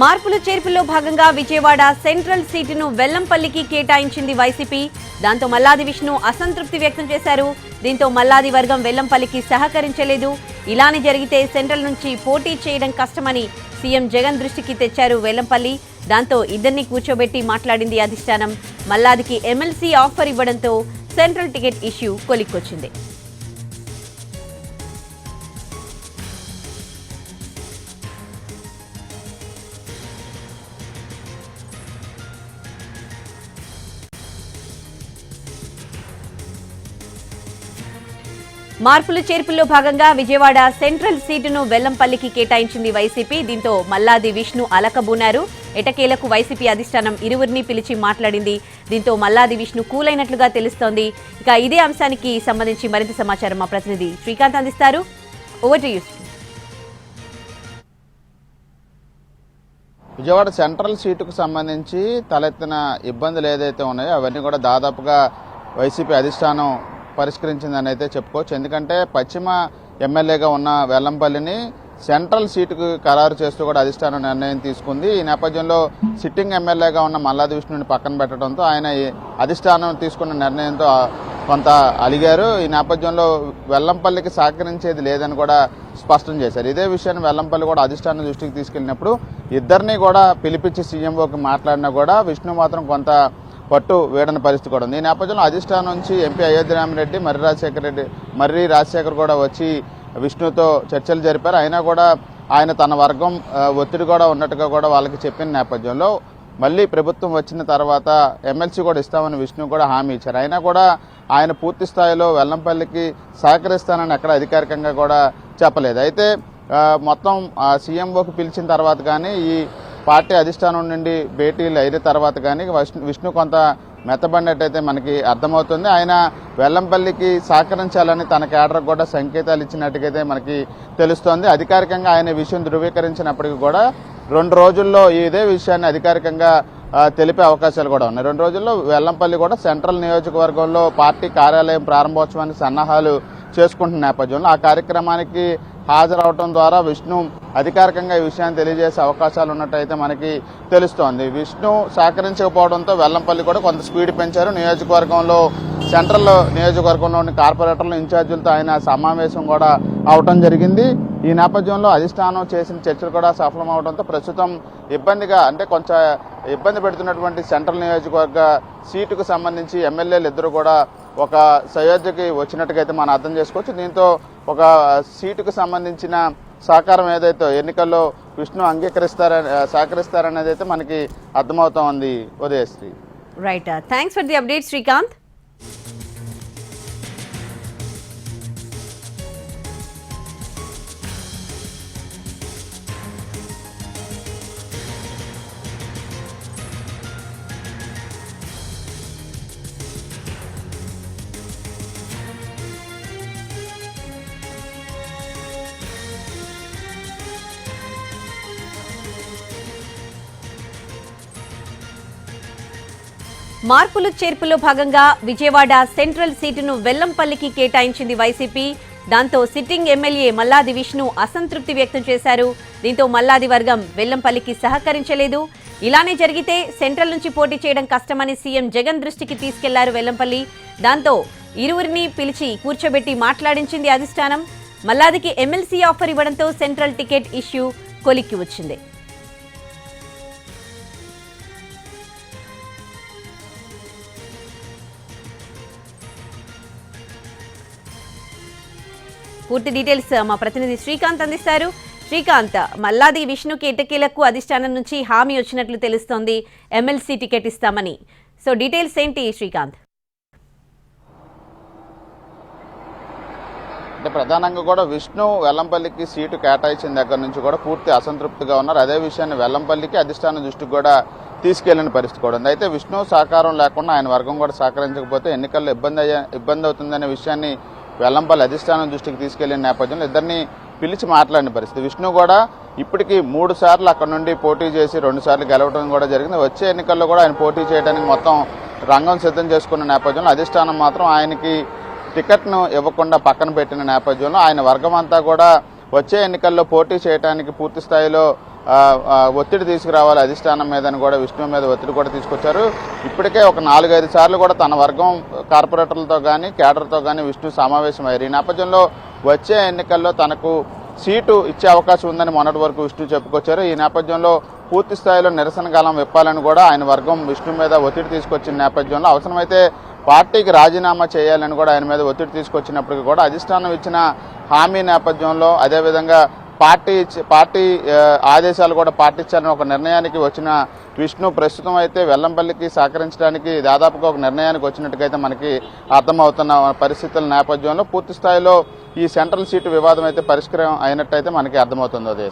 మార్పులు చేర్పుల్లో భాగంగా విజయవాడ సెంట్రల్ సీటును వెల్లంపల్లికి కేటాయించింది వైసీపీ. దాంతో మల్లాది విష్ణు అసంతృప్తి వ్యక్తం చేశారు. దీంతో మల్లాది వర్గం వెల్లంపల్లికి సహకరించలేదు. ఇలానే జరిగితే సెంట్రల్ నుంచి పోటీ చేయడం కష్టమని సీఎం జగన్ దృష్టికి తెచ్చారు వెల్లంపల్లి. దాంతో ఇద్దరిని కూర్చోబెట్టి మాట్లాడింది అధిష్టానం. మల్లాదికి ఎమ్మెల్సీ ఆఫర్ ఇవ్వడంతో సెంట్రల్ టికెట్ ఇష్యూ కొలిక్కొచ్చింది. మార్పులు చేర్పుల్లో భాగంగా విజయవాడ సెంట్రల్ సీటును వెల్లంపల్లికి కేటాయించింది వైసీపీ. దీంతో మల్లాది విష్ణు అలకబూనారు. ఎటకేలకు వైసీపీ అధిష్టానం ఇరువురిని పిలిచి మాట్లాడింది. దీంతో మల్లాది విష్ణు కూలైనట్లుగా తెలుస్తోంది. ఇక ఇదే అంశానికి సంబంధించి మరింత సమాచారం మా ప్రతినిధి శ్రీకాంత్ అందిస్తారు. Over to you Vijayawada central సీటుకు సంబంధించి తలెత్తిన ఇబ్బందులు ఏదైతే ఉన్నాయో అవన్నీ కూడా దాదాపుగా వైసీపీ అధిష్టానం పరిష్కరించిందని అయితే చెప్పుకోవచ్చు. ఎందుకంటే పశ్చిమ ఎమ్మెల్యేగా ఉన్న వెల్లంపల్లిని సెంట్రల్ సీటుకు ఖరారు చేస్తూ కూడా అధిష్టానం నిర్ణయం తీసుకుంది. ఈ నేపథ్యంలో సిట్టింగ్ ఎమ్మెల్యేగా ఉన్న మల్లాది విష్ణుని పక్కన పెట్టడంతో ఆయన అధిష్టానం తీసుకున్న నిర్ణయంతో కొంత అలిగారు. ఈ నేపథ్యంలో వెల్లంపల్లికి సహకరించేది లేదని కూడా స్పష్టం చేశారు. ఇదే విషయాన్ని వెల్లంపల్లి కూడా అధిష్టానం దృష్టికి తీసుకెళ్ళినప్పుడు ఇద్దరిని కూడా పిలిపించి సీఎంఓకి మాట్లాడినా కూడా విష్ణు మాత్రం కొంత పట్టు వేడని పరిస్థితి కూడా ఉంది. ఈ నేపథ్యంలో అధిష్టానం నుంచి ఎంపీ అయోధ్యరామిరెడ్డి మర్రి రాజశేఖర రెడ్డి మర్రి రాజశేఖర్ కూడా వచ్చి విష్ణుతో చర్చలు జరిపారు. అయినా కూడా ఆయన తన వర్గం ఒత్తిడి కూడా ఉన్నట్టుగా కూడా వాళ్ళకి చెప్పిన నేపథ్యంలో మళ్ళీ ప్రభుత్వం వచ్చిన తర్వాత ఎమ్మెల్సీ కూడా ఇస్తామని విష్ణు కూడా హామీ ఇచ్చారు. అయినా కూడా ఆయన పూర్తి స్థాయిలో వెల్లంపల్లికి సహకరిస్తానని ఎక్కడ అధికారికంగా కూడా చెప్పలేదు. అయితే ఆ, మొత్తం సీఎంఓకి పిలిచిన తర్వాత కానీ ఈ పార్టీ అధిష్టానం నుండి భేటీలు అయిన తర్వాత కానీ విష్ణు విష్ణు కొంత మెత్తబడినట్టయితే మనకి అర్థమవుతుంది. ఆయన వెల్లంపల్లికి సహకరించాలని తన కేడర్ కూడా సంకేతాలు ఇచ్చినట్టుగైతే మనకి తెలుస్తోంది. అధికారికంగా ఆయన విషయం ధృవీకరించినప్పటికీ కూడా రెండు రోజుల్లో ఇదే విషయాన్ని అధికారికంగా తెలిపే అవకాశాలు కూడా ఉన్నాయి. రెండు రోజుల్లో వెల్లంపల్లి కూడా సెంట్రల్ నియోజకవర్గంలో పార్టీ కార్యాలయం ప్రారంభోత్సవానికి సన్నాహాలు చేసుకుంటున్న నేపథ్యంలో ఆ కార్యక్రమానికి హాజరవటం ద్వారా విష్ణు అధికారికంగా ఈ విషయాన్ని తెలియజేసే అవకాశాలు ఉన్నట్టయితే మనకి తెలుస్తోంది. విష్ణు సహకరించకపోవడంతో వెల్లంపల్లి కూడా కొంత స్పీడ్ పెంచారు. నియోజకవర్గంలో సెంట్రల్ నియోజకవర్గంలోని కార్పొరేటర్లు ఇన్ఛార్జీలతో ఆయన సమావేశం కూడా అవటం జరిగింది. ఈ నేపథ్యంలో అధిష్టానం చేసిన చర్చలు కూడా సఫలం అవడంతో ప్రస్తుతం ఇబ్బందిగా అంటే కొంచెం ఇబ్బంది పెడుతున్నటువంటి సెంట్రల్ నియోజకవర్గ సీటుకు సంబంధించి ఎమ్మెల్యేలు ఇద్దరు కూడా ఒక సయోధ్యకి వచ్చినట్టుగా అయితే మనం అర్థం చేసుకోవచ్చు. దీంతో ఒక సీటుకు సంబంధించిన సహకారం ఏదైతే ఎన్నికల్లో విష్ణు అంగీకరిస్తారని సహకరిస్తారనేది అయితే మనకి అర్థమవుతా ఉంది Udayasri. Right thanks for the update Srikanth మార్పులు చేర్పులో భాగంగా విజయవాడ సెంట్రల్ సీటును వెల్లంపల్లికి కేటాయించింది వైసీపీ. దాంతో సిట్టింగ్ ఎమ్మెల్యే మల్లాది విష్ణు అసంతృప్తి వ్యక్తం చేశారు. దీంతో మల్లాది వర్గం వెల్లంపల్లికి సహకరించలేదు. ఇలానే జరిగితే సెంట్రల్ నుంచి పోటీ చేయడం కష్టమని సీఎం జగన్ దృష్టికి తీసుకెళ్ళారు వెల్లంపల్లి. దాంతో ఇరువురిని పిలిచి కూర్చోబెట్టి మాట్లాడించింది అధిష్టానం. మల్లాదికి ఎమ్మెల్సీ ఆఫర్ ఇవ్వడంతో సెంట్రల్ టికెట్ ఇష్యూ కొలిక్కి వచ్చింది. పూర్తి డీటెయిల్స్ మా ప్రతినిధి శ్రీకాంత్ అందిస్తారు. శ్రీకాంత్ మల్లాది విష్ణుకి ఎటకీలకు అధిష్టానం నుంచి హామీ వచ్చినట్లు తెలుస్తోంది. ఎమ్మెల్సీ టికెట్ ఇస్తామని. సో డీటెయిల్స్ ఏంటి శ్రీకాంత్? అంటే ప్రధానంగా కూడా విష్ణు వెల్లంపల్లికి సీటు కేటాయించిన దగ్గర నుంచి కూడా పూర్తి అసంతృప్తిగా ఉన్నారు. అదే విషయాన్ని వెల్లంపల్లికి అధిష్టానం దృష్టికి కూడా తీసుకెళ్ళిన పరిస్థితి కూడా ఉంది. అయితే విష్ణు సహకారం లేకుండా ఆయన వర్గం కూడా సహకరించకపోతే ఎన్నికల్లో ఇబ్బంది అయ్యే ఇబ్బంది అవుతుందనే విషయాన్ని వెల్లంపల్లి అధిష్టానం దృష్టికి తీసుకెళ్ళిన నేపథ్యంలో ఇద్దరిని పిలిచి మాట్లాడిన పరిస్థితి. విష్ణు కూడా ఇప్పటికీ మూడు సార్లు అక్కడ నుండి పోటీ చేసి రెండు సార్లు గెలవడం కూడా జరిగింది. వచ్చే ఎన్నికల్లో కూడా ఆయన పోటీ చేయడానికి మొత్తం రంగం సిద్ధం చేసుకున్న నేపథ్యంలో అధిష్టానం మాత్రం ఆయనకి టికెట్ను ఇవ్వకుండా పక్కన పెట్టిన నేపథ్యంలో ఆయన వర్గం అంతా కూడా వచ్చే ఎన్నికల్లో పోటీ చేయడానికి పూర్తి స్థాయిలో ఒత్తిడి తీసుకురావాలి అధిష్టానం మీద అని కూడా విష్ణు మీద ఒత్తిడి కూడా తీసుకొచ్చారు. ఇప్పటికే ఒక నాలుగైదు సార్లు కూడా తన వర్గం కార్పొరేటర్లతో కానీ కేడర్తో కానీ విష్ణు సమావేశమయ్యారు ఈ నేపథ్యంలో వచ్చే ఎన్నికల్లో తనకు సీటు ఇచ్చే అవకాశం ఉందని మొన్నటి వరకు విష్ణు చెప్పుకొచ్చారు. ఈ నేపథ్యంలో పూర్తి స్థాయిలో నిరసన కాలం విప్పాలని కూడా ఆయన వర్గం విష్ణు మీద ఒత్తిడి తీసుకొచ్చిన నేపథ్యంలో అవసరమైతే పార్టీకి రాజీనామా చేయాలని కూడా ఆయన మీద ఒత్తిడి తీసుకొచ్చినప్పటికీ కూడా అధిష్టానం ఇచ్చిన హామీ నేపథ్యంలో అదేవిధంగా పార్టీ ఇచ్చి- పార్టీ ఆదేశాలు కూడా పాటించాలని ఒక నిర్ణయానికి వచ్చిన విష్ణు ప్రస్తుతం అయితే వెల్లంపల్లికి సహకరించడానికి దాదాపుగా ఒక నిర్ణయానికి వచ్చినట్టుగా మనకి అర్థమవుతున్న పరిస్థితుల నేపథ్యంలో పూర్తి స్థాయిలో ఈ సెంట్రల్ సీటు వివాదం అయితే పరిష్కారం అయినట్టయితే మనకి అర్థమవుతుంది అదే